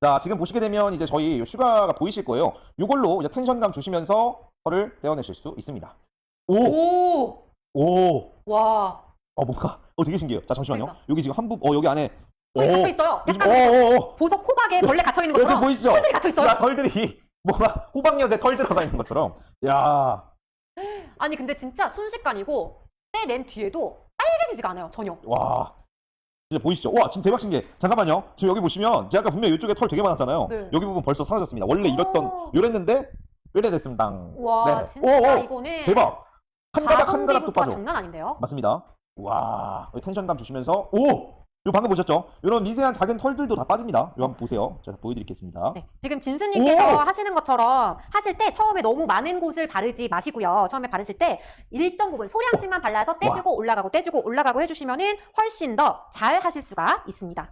자, 지금 보시게 되면 이제 저희 요 슈가가 보이실 거예요. 요걸로 이제 텐션감 주시면서 털을 떼어내실 수 있습니다. 오! 오! 오! 와. 어, 뭔가, 어, 되게 신기해요. 자, 잠시만요. 그러니까. 여기 지금 한 부, 어, 여기 안에. 털이 갇혀 오! 있어요. 여기, 약간 어, 어, 어. 보석 호박에 벌레 갇혀 있는 여기 것처럼 보이시죠? 털들이 갇혀 있어요. 야, 털들이, 뭔가, 호박엿에 털 들어가 있는 것처럼. 야 아니 근데 진짜 순식간이고 떼낸 뒤에도 빨개지지가 않아요. 전혀. 와. 진짜 보이시죠? 와, 지금 대박 신기해. 잠깐만요. 지금 여기 보시면, 제가 아까 분명히 이쪽에 털 되게 많았잖아요. 네. 여기 부분 벌써 사라졌습니다. 원래 이랬던, 오. 요랬는데, 요래 됐습니다. 와 네. 진짜 오, 오. 이거는 대박! 한 가닥 한 가닥도 빠져. 장난 아닌데요? 맞습니다. 와, 텐션감 주시면서 오! 요 방금 보셨죠? 이런 미세한 작은 털들도 다 빠집니다. 요 한번 보세요. 제가 보여드리겠습니다. 네, 지금 진수님께서 오! 하시는 것처럼 하실 때 처음에 너무 많은 곳을 바르지 마시고요. 처음에 바르실 때 일정 부분 소량씩만 발라서 떼주고 올라가고 떼주고 올라가고 해주시면은 훨씬 더 잘 하실 수가 있습니다.